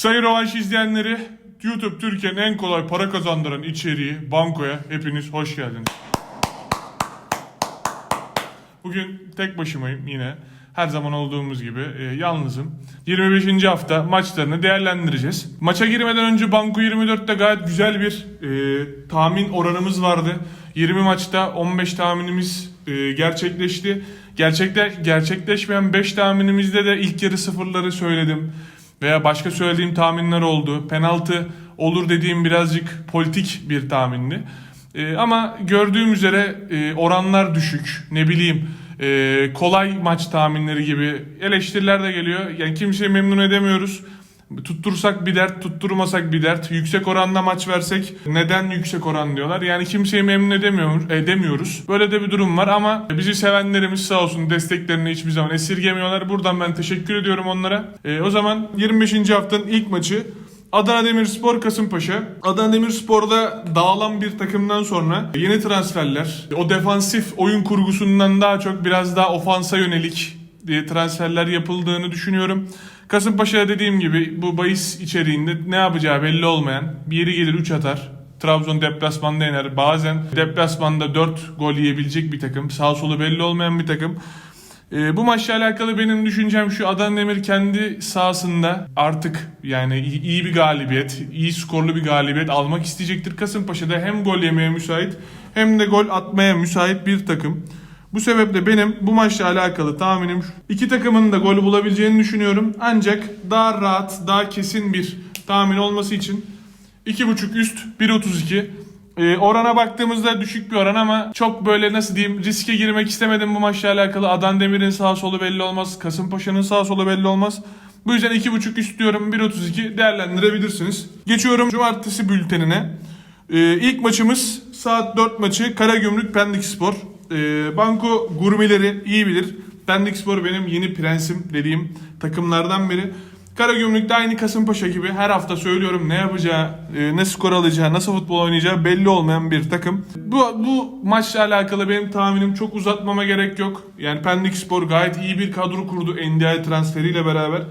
Sayın Rovanş izleyenleri, YouTube Türkiye'nin en kolay para kazandıran içeriği Banko'ya hepiniz hoş geldiniz. Bugün tek başımayım yine. Her zaman olduğumuz gibi e, yalnızım. 25. hafta maçlarını değerlendireceğiz. Maça girmeden önce Banko 24'te gayet güzel bir e, tahmin oranımız vardı. 20 maçta 15 tahminimiz e, gerçekleşti. Gerçekte, gerçekleşmeyen 5 tahminimizde de ilk yarı sıfırları söyledim. Veya başka söylediğim tahminler oldu. Penaltı olur dediğim birazcık politik bir tahmindi. Ee, ama gördüğüm üzere e, oranlar düşük. Ne bileyim e, kolay maç tahminleri gibi eleştiriler de geliyor. Yani kimseyi memnun edemiyoruz. Tuttursak bir dert, tutturmasak bir dert. Yüksek oranla maç versek neden yüksek oran diyorlar. Yani kimseyi memnun edemiyor, edemiyoruz. Böyle de bir durum var ama bizi sevenlerimiz sağ olsun desteklerini hiçbir zaman esirgemiyorlar. Buradan ben teşekkür ediyorum onlara. E, o zaman 25. haftanın ilk maçı Adana Demirspor Kasımpaşa. Adana Demirspor'da dağılan bir takımdan sonra yeni transferler, o defansif oyun kurgusundan daha çok biraz daha ofansa yönelik e, transferler yapıldığını düşünüyorum. Kasımpaşa dediğim gibi bu bahis içeriğinde ne yapacağı belli olmayan bir yeri gelir 3 atar. Trabzon deplasmanda yener. Bazen deplasmanda 4 gol yiyebilecek bir takım. Sağ solu belli olmayan bir takım. Ee, bu maçla alakalı benim düşüncem şu Adana Demir kendi sahasında artık yani iyi, iyi bir galibiyet, iyi skorlu bir galibiyet almak isteyecektir. Kasımpaşa'da hem gol yemeye müsait hem de gol atmaya müsait bir takım. Bu sebeple benim bu maçla alakalı tahminim iki takımın da gol bulabileceğini düşünüyorum. Ancak daha rahat, daha kesin bir tahmin olması için 2.5 üst 1.32 ee, orana baktığımızda düşük bir oran ama çok böyle nasıl diyeyim riske girmek istemedim bu maçla alakalı. Adan Demir'in sağ solu belli olmaz. Kasımpaşa'nın sağ solu belli olmaz. Bu yüzden 2.5 üst diyorum 1.32 değerlendirebilirsiniz. Geçiyorum cumartesi bültenine. Ee, ilk maçımız saat 4 maçı Karagümrük Pendik Spor. Ee, Banko gurmeleri iyi bilir. Pendik Spor benim yeni prensim dediğim takımlardan biri. Karagümrük'te aynı Kasımpaşa gibi her hafta söylüyorum ne yapacağı, e, ne skor alacağı, nasıl futbol oynayacağı belli olmayan bir takım. Bu, bu maçla alakalı benim tahminim çok uzatmama gerek yok. Yani Pendik Spor gayet iyi bir kadro kurdu NDI transferiyle beraber.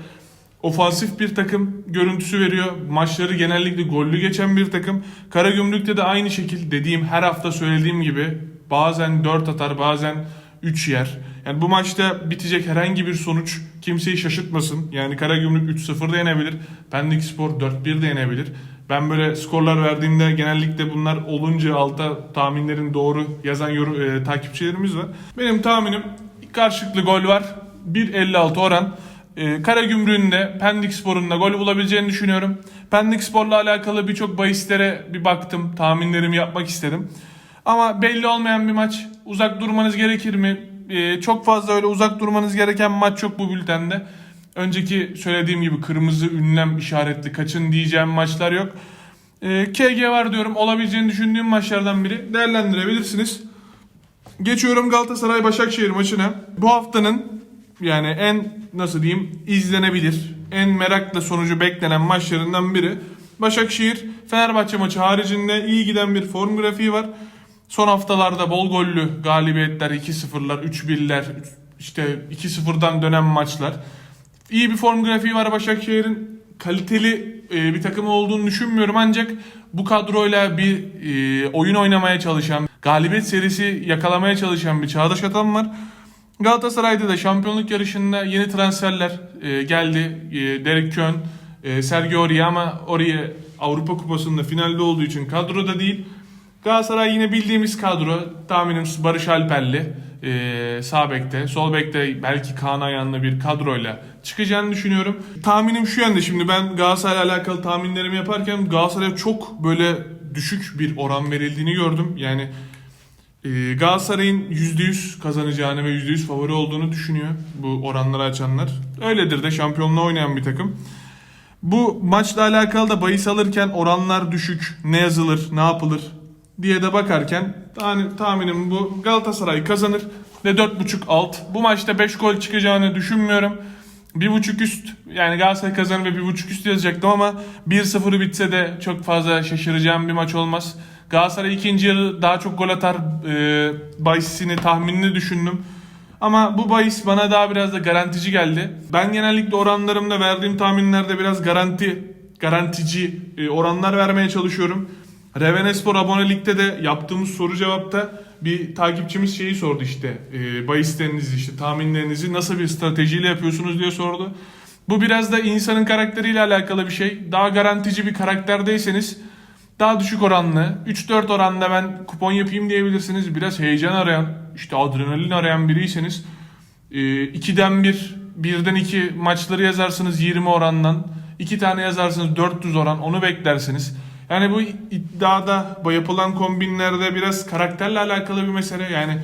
Ofansif bir takım görüntüsü veriyor. Maçları genellikle gollü geçen bir takım. Karagümrük'te de aynı şekilde dediğim her hafta söylediğim gibi bazen 4 atar bazen 3 yer. Yani bu maçta bitecek herhangi bir sonuç kimseyi şaşırtmasın. Yani Karagümrük 3-0 da yenebilir. Pendik Spor 4-1 de yenebilir. Ben böyle skorlar verdiğimde genellikle bunlar olunca alta tahminlerin doğru yazan yorum, e, takipçilerimiz var. Benim tahminim karşılıklı gol var. 1.56 oran. E, Karagümrük'ün de Pendik Spor'un da gol bulabileceğini düşünüyorum. Pendik Spor'la alakalı birçok bahislere bir baktım. Tahminlerimi yapmak istedim. Ama belli olmayan bir maç. Uzak durmanız gerekir mi? Ee, çok fazla öyle uzak durmanız gereken maç yok bu bültende. Önceki söylediğim gibi kırmızı ünlem işaretli kaçın diyeceğim maçlar yok. Ee, KG var diyorum. Olabileceğini düşündüğüm maçlardan biri. Değerlendirebilirsiniz. Geçiyorum Galatasaray Başakşehir maçına. Bu haftanın yani en nasıl diyeyim izlenebilir, en merakla sonucu beklenen maçlarından biri. Başakşehir Fenerbahçe maçı haricinde iyi giden bir form grafiği var. Son haftalarda bol gollü galibiyetler 2-0'lar, 3-1'ler, işte 2-0'dan dönen maçlar. İyi bir form grafiği var Başakşehir'in. Kaliteli e, bir takım olduğunu düşünmüyorum ancak bu kadroyla bir e, oyun oynamaya çalışan, galibiyet serisi yakalamaya çalışan bir Çağdaş Atan var. Galatasaray'da da şampiyonluk yarışında yeni transferler e, geldi. Derek Kön, Sergio Aurier ama Aurier Avrupa Kupası'nda finalde olduğu için kadroda değil. Galatasaray yine bildiğimiz kadro. Tahminim Barış Alperli e, sağ bekte. Sol bekte belki Kaan Ayhan'la bir kadroyla çıkacağını düşünüyorum. Tahminim şu yönde şimdi ben Galatasaray'la alakalı tahminlerimi yaparken Galatasaray'a çok böyle düşük bir oran verildiğini gördüm. Yani e, Galatasaray'ın %100 kazanacağını ve %100 favori olduğunu düşünüyor bu oranları açanlar. Öyledir de şampiyonluğa oynayan bir takım. Bu maçla alakalı da bahis alırken oranlar düşük. Ne yazılır, ne yapılır diye de bakarken tahmin, tahminim bu Galatasaray kazanır ve 4.5 alt. Bu maçta 5 gol çıkacağını düşünmüyorum. 1.5 üst yani Galatasaray kazanır ve 1.5 üst yazacaktım ama 1-0'ı bitse de çok fazla şaşıracağım bir maç olmaz. Galatasaray ikinci yarı daha çok gol atar e, bahisini tahminini düşündüm. Ama bu bahis bana daha biraz da garantici geldi. Ben genellikle oranlarımda verdiğim tahminlerde biraz garanti garantici e, oranlar vermeye çalışıyorum. Revenespor abonelikte de yaptığımız soru cevapta bir takipçimiz şeyi sordu işte. E, bahislerinizi işte tahminlerinizi nasıl bir stratejiyle yapıyorsunuz diye sordu. Bu biraz da insanın karakteriyle alakalı bir şey. Daha garantici bir karakterdeyseniz daha düşük oranlı 3-4 oranda ben kupon yapayım diyebilirsiniz. Biraz heyecan arayan işte adrenalin arayan biriyseniz e, 2'den 1 birden 2 maçları yazarsınız 20 orandan. 2 tane yazarsınız 400 oran onu beklersiniz. Yani bu iddiada bu yapılan kombinlerde biraz karakterle alakalı bir mesele. Yani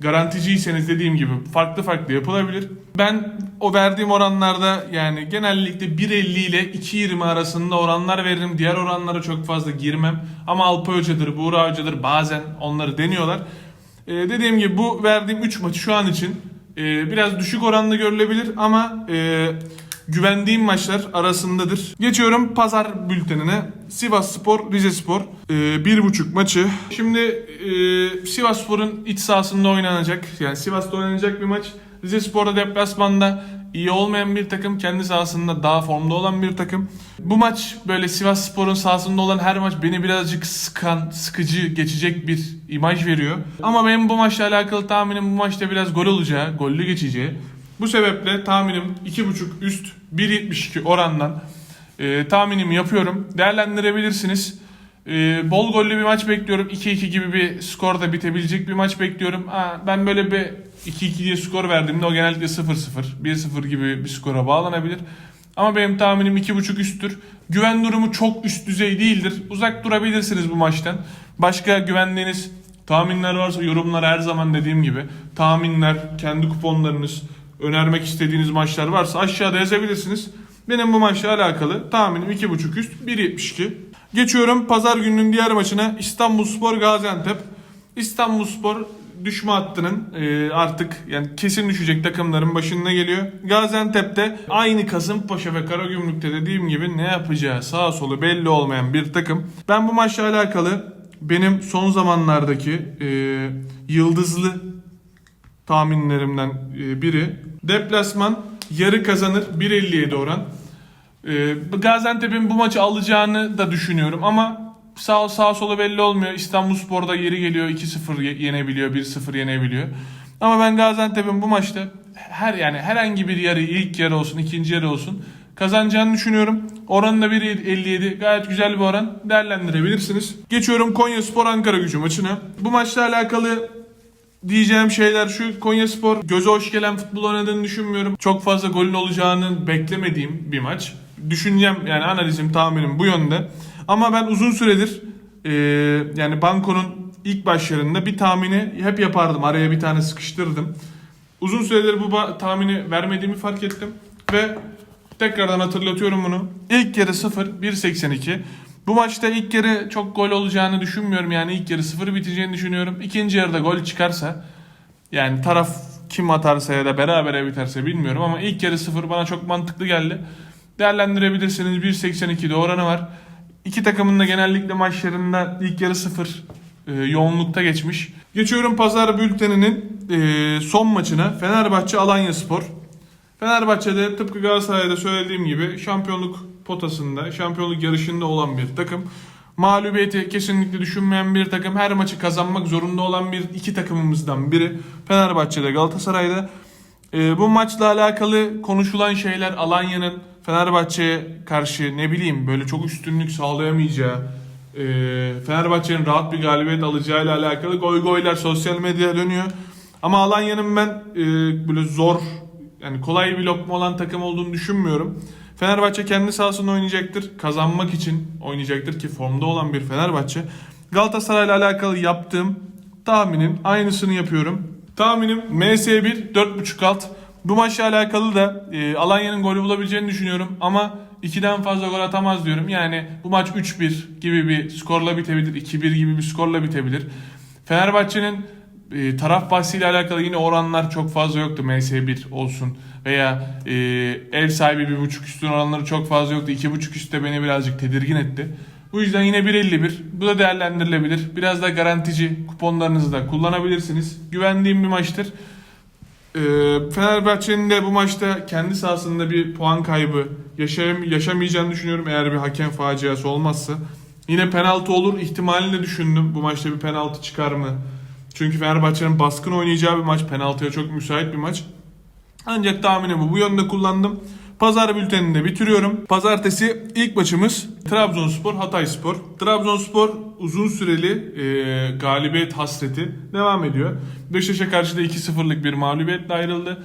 garanticiyseniz dediğim gibi farklı farklı yapılabilir. Ben o verdiğim oranlarda yani genellikle 1.50 ile 2.20 arasında oranlar veririm. Diğer oranlara çok fazla girmem. Ama Alpa Hoca'dır, Buğra Hoca'dır bazen onları deniyorlar. Ee, dediğim gibi bu verdiğim 3 maçı şu an için e, biraz düşük oranlı görülebilir ama e, güvendiğim maçlar arasındadır. Geçiyorum pazar bültenine. Sivas Spor, Rize Spor. Ee, bir buçuk maçı. Şimdi e, Sivas Spor'un iç sahasında oynanacak. Yani Sivas'ta oynanacak bir maç. Rize Spor'da deplasmanda iyi olmayan bir takım. Kendi sahasında daha formda olan bir takım. Bu maç böyle Sivas Spor'un sahasında olan her maç beni birazcık sıkan, sıkıcı geçecek bir imaj veriyor. Ama benim bu maçla alakalı tahminim bu maçta biraz gol olacağı, gollü geçeceği. Bu sebeple tahminim 2.5 üst 1.72 orandan e, tahminimi yapıyorum. Değerlendirebilirsiniz. E, bol gollü bir maç bekliyorum. 2-2 gibi bir skorda bitebilecek bir maç bekliyorum. Ha, ben böyle bir 2-2 diye skor verdiğimde o genellikle 0-0, 1-0 gibi bir skora bağlanabilir. Ama benim tahminim 2.5 üsttür. Güven durumu çok üst düzey değildir. Uzak durabilirsiniz bu maçtan. Başka güvendiğiniz tahminler varsa yorumlar her zaman dediğim gibi. Tahminler, kendi kuponlarınız, önermek istediğiniz maçlar varsa aşağıda yazabilirsiniz. Benim bu maçla alakalı tahminim 2.5 üst 1.72. Geçiyorum pazar gününün diğer maçına İstanbulspor Gaziantep. İstanbulspor düşme hattının e, artık yani kesin düşecek takımların başında geliyor. Gaziantep'te aynı Kasımpaşa ve Karagümrük'te dediğim gibi ne yapacağı sağa solu belli olmayan bir takım. Ben bu maçla alakalı benim son zamanlardaki e, yıldızlı tahminlerimden e, biri. Deplasman yarı kazanır 1.57 oran. E, Gaziantep'in bu maçı alacağını da düşünüyorum ama sağ sağ sola belli olmuyor. İstanbulspor'da yeri geliyor 2-0 ye- yenebiliyor, 1-0 yenebiliyor. Ama ben Gaziantep'in bu maçta her yani herhangi bir yarı ilk yarı olsun, ikinci yarı olsun kazanacağını düşünüyorum. Oranı da 1.57 gayet güzel bir oran değerlendirebilirsiniz. Geçiyorum Konya Spor Ankara Gücü maçına. Bu maçla alakalı Diyeceğim şeyler şu Konya Spor göze hoş gelen futbol oynadığını düşünmüyorum. Çok fazla golün olacağını beklemediğim bir maç. Düşüncem yani analizim tahminim bu yönde. Ama ben uzun süredir e, yani bankonun ilk başlarında bir tahmini hep yapardım. Araya bir tane sıkıştırdım. Uzun süredir bu tahmini vermediğimi fark ettim. Ve tekrardan hatırlatıyorum bunu. İlk yarı 0, 1.82. Bu maçta ilk yarı çok gol olacağını düşünmüyorum. Yani ilk yarı 0 biteceğini düşünüyorum. İkinci yarıda gol çıkarsa yani taraf kim atarsa ya da berabere biterse bilmiyorum ama ilk yarı 0 bana çok mantıklı geldi. Değerlendirebilirsiniz 1.82'de oranı var. İki takımın da genellikle maçlarında ilk yarı 0 e, yoğunlukta geçmiş. Geçiyorum pazar bülteninin e, son maçına Fenerbahçe Alanya Spor. Fenerbahçe'de tıpkı Galatasaray'da söylediğim gibi şampiyonluk potasında, şampiyonluk yarışında olan bir takım. Mağlubiyeti kesinlikle düşünmeyen bir takım. Her maçı kazanmak zorunda olan bir iki takımımızdan biri. Fenerbahçe'de Galatasaray'da. Ee, bu maçla alakalı konuşulan şeyler Alanya'nın Fenerbahçe'ye karşı ne bileyim böyle çok üstünlük sağlayamayacağı, e, Fenerbahçe'nin rahat bir galibiyet alacağıyla alakalı goy goylar sosyal medyaya dönüyor. Ama Alanya'nın ben e, böyle zor yani kolay bir lokma olan takım olduğunu düşünmüyorum. Fenerbahçe kendi sahasında oynayacaktır. Kazanmak için oynayacaktır ki formda olan bir Fenerbahçe. Galatasaray'la alakalı yaptığım tahminin aynısını yapıyorum. Tahminim MS1 4.5 alt. Bu maçla alakalı da e, Alanya'nın golü bulabileceğini düşünüyorum ama 2'den fazla gol atamaz diyorum. Yani bu maç 3-1 gibi bir skorla bitebilir, 2-1 gibi bir skorla bitebilir. Fenerbahçe'nin e, taraf bahsiyle alakalı yine oranlar çok fazla yoktu. MS1 olsun veya e, ev sahibi bir buçuk üstün oranları çok fazla yoktu. iki buçuk üstte beni birazcık tedirgin etti. Bu yüzden yine 1.51. Bu da değerlendirilebilir. Biraz da garantici kuponlarınızı da kullanabilirsiniz. Güvendiğim bir maçtır. Ee, Fenerbahçe'nin de bu maçta kendi sahasında bir puan kaybı yaşayam yaşamayacağını düşünüyorum eğer bir hakem faciası olmazsa. Yine penaltı olur ihtimalini de düşündüm. Bu maçta bir penaltı çıkar mı? Çünkü Fenerbahçe'nin baskın oynayacağı bir maç. Penaltıya çok müsait bir maç. Ancak tahminimi bu yönde kullandım. Pazar bültenini de bitiriyorum. Pazartesi ilk maçımız Trabzonspor Hatayspor. Trabzonspor uzun süreli e, galibiyet hasreti devam ediyor. Beşiktaş'a karşı da 2-0'lık bir mağlubiyetle ayrıldı.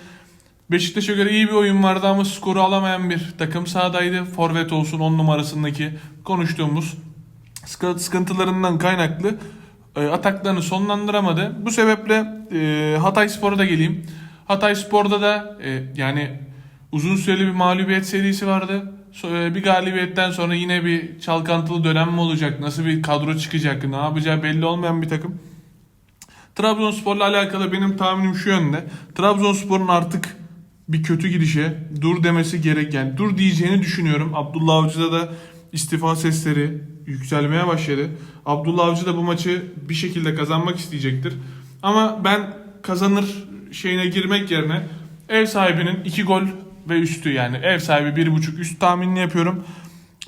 Beşiktaş'a göre iyi bir oyun vardı ama skoru alamayan bir takım sahadaydı. Forvet olsun 10 numarasındaki konuştuğumuz sıkı- sıkıntılarından kaynaklı e, ataklarını sonlandıramadı. Bu sebeple e, Hatay Spor'a da geleyim. Hatay Spor'da da e, yani uzun süreli bir mağlubiyet serisi vardı. E, bir galibiyetten sonra yine bir çalkantılı dönem mi olacak? Nasıl bir kadro çıkacak? Ne yapacağı belli olmayan bir takım. Trabzonspor'la alakalı benim tahminim şu yönde. Trabzonspor'un artık bir kötü gidişe dur demesi gerek yani dur diyeceğini düşünüyorum. Abdullah Avcı'da da istifa sesleri yükselmeye başladı. Abdullah Avcı da bu maçı bir şekilde kazanmak isteyecektir. Ama ben kazanır şeyine girmek yerine ev sahibinin 2 gol ve üstü yani ev sahibi 1.5 üst tahminini yapıyorum.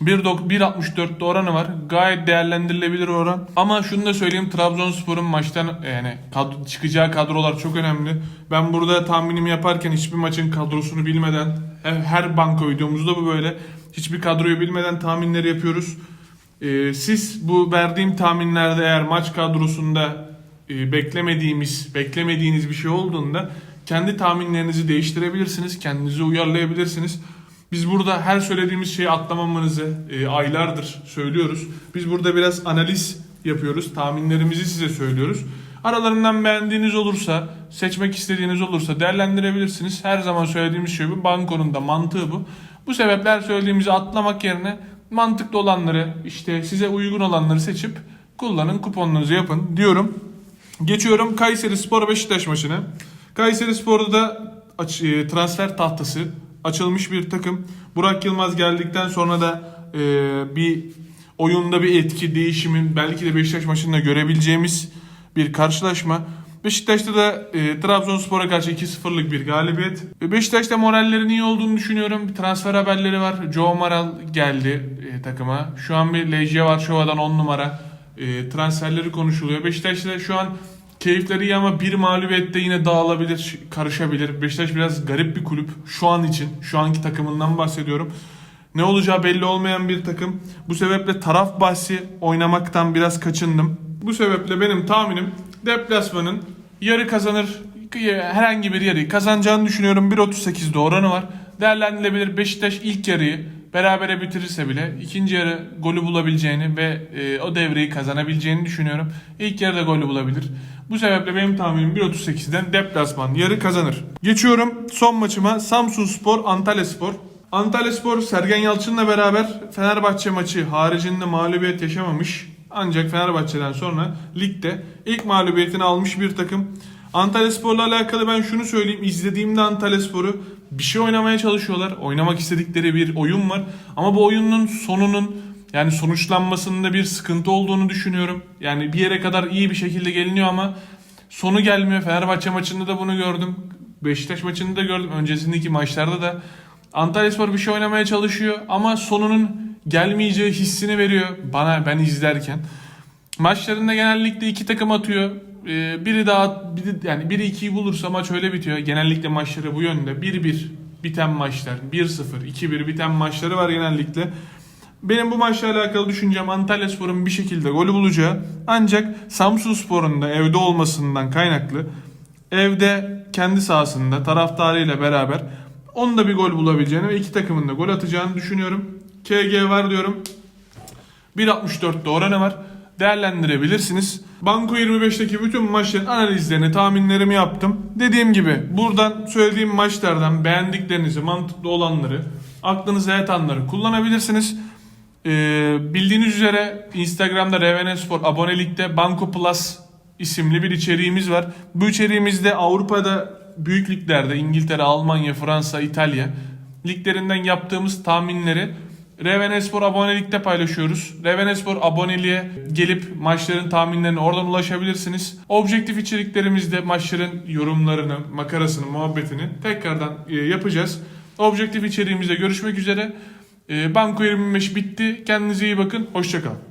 1.dok- 1.64'te oranı var. Gayet değerlendirilebilir oran. Ama şunu da söyleyeyim Trabzonspor'un maçtan yani kadro, çıkacağı kadrolar çok önemli. Ben burada tahminimi yaparken hiçbir maçın kadrosunu bilmeden her, her banka videomuzda bu böyle. Hiçbir kadroyu bilmeden tahminleri yapıyoruz. Ee, siz bu verdiğim tahminlerde eğer maç kadrosunda e, beklemediğimiz, beklemediğiniz bir şey olduğunda kendi tahminlerinizi değiştirebilirsiniz, kendinizi uyarlayabilirsiniz. Biz burada her söylediğimiz şeyi atlamamanızı e, aylardır söylüyoruz. Biz burada biraz analiz yapıyoruz, tahminlerimizi size söylüyoruz. Aralarından beğendiğiniz olursa, seçmek istediğiniz olursa değerlendirebilirsiniz. Her zaman söylediğimiz şey bu. Bankonun da mantığı bu. Bu sebeple her söylediğimizi atlamak yerine mantıklı olanları, işte size uygun olanları seçip kullanın, kuponunuzu yapın diyorum. Geçiyorum Kayseri Spor Beşiktaş maçına. Kayseri Spor'da da e, transfer tahtası açılmış bir takım. Burak Yılmaz geldikten sonra da e, bir oyunda bir etki, değişimin belki de Beşiktaş maçında görebileceğimiz bir karşılaşma. Beşiktaş'ta da e, Trabzonspor'a karşı 2-0'lık bir galibiyet. Beşiktaş'ta morallerin iyi olduğunu düşünüyorum. Transfer haberleri var. Joe Maral geldi e, takıma. Şu an bir Lejye var. Şova'dan 10 numara. E, transferleri konuşuluyor. Beşiktaş'ta şu an keyifleri iyi ama bir mağlubiyette yine dağılabilir, karışabilir. Beşiktaş biraz garip bir kulüp şu an için. Şu anki takımından bahsediyorum. Ne olacağı belli olmayan bir takım. Bu sebeple taraf bahsi oynamaktan biraz kaçındım. Bu sebeple benim tahminim deplasmanın yarı kazanır herhangi bir yarıyı kazanacağını düşünüyorum. 1.38'de oranı var. Değerlendirilebilir Beşiktaş ilk yarıyı berabere bitirirse bile ikinci yarı golü bulabileceğini ve e, o devreyi kazanabileceğini düşünüyorum. İlk yarıda golü bulabilir. Bu sebeple benim tahminim 1.38'den deplasman yarı kazanır. Geçiyorum son maçıma Samsun Spor Antalya Spor. Antalya Spor Sergen Yalçın'la beraber Fenerbahçe maçı haricinde mağlubiyet yaşamamış. Ancak Fenerbahçe'den sonra ligde ilk mağlubiyetini almış bir takım. Antalya Spor'la alakalı ben şunu söyleyeyim. İzlediğimde Antalya Spor'u bir şey oynamaya çalışıyorlar. Oynamak istedikleri bir oyun var. Ama bu oyunun sonunun yani sonuçlanmasında bir sıkıntı olduğunu düşünüyorum. Yani bir yere kadar iyi bir şekilde geliniyor ama sonu gelmiyor. Fenerbahçe maçında da bunu gördüm. Beşiktaş maçında da gördüm. Öncesindeki maçlarda da Antalyaspor bir şey oynamaya çalışıyor ama sonunun gelmeyeceği hissini veriyor bana ben izlerken. Maçlarında genellikle iki takım atıyor. Ee, biri daha biri, yani biri ikiyi bulursa maç öyle bitiyor. Genellikle maçları bu yönde. 1-1 biten maçlar, 1-0, 2-1 biten maçları var genellikle. Benim bu maçla alakalı düşüncem Antalya Spor'un bir şekilde golü bulacağı. Ancak Samsun Spor'un da evde olmasından kaynaklı evde kendi sahasında taraftarıyla beraber onun da bir gol bulabileceğini ve iki takımın da gol atacağını düşünüyorum. KG var diyorum. 1.64'te oranı var. Değerlendirebilirsiniz. Banko 25'teki bütün maçların analizlerini, tahminlerimi yaptım. Dediğim gibi buradan söylediğim maçlardan beğendiklerinizi, mantıklı olanları, aklınıza yatanları kullanabilirsiniz. Ee, bildiğiniz üzere Instagram'da RVN Spor abonelikte Banko Plus isimli bir içeriğimiz var. Bu içeriğimizde Avrupa'da büyük liglerde İngiltere, Almanya, Fransa, İtalya liglerinden yaptığımız tahminleri Revenespor abonelikte paylaşıyoruz. Revenespor aboneliğe gelip maçların tahminlerine oradan ulaşabilirsiniz. Objektif içeriklerimizde maçların yorumlarını, makarasını, muhabbetini tekrardan e, yapacağız. Objektif içeriğimizde görüşmek üzere. E, Banko 25 bitti. Kendinize iyi bakın. Hoşçakalın.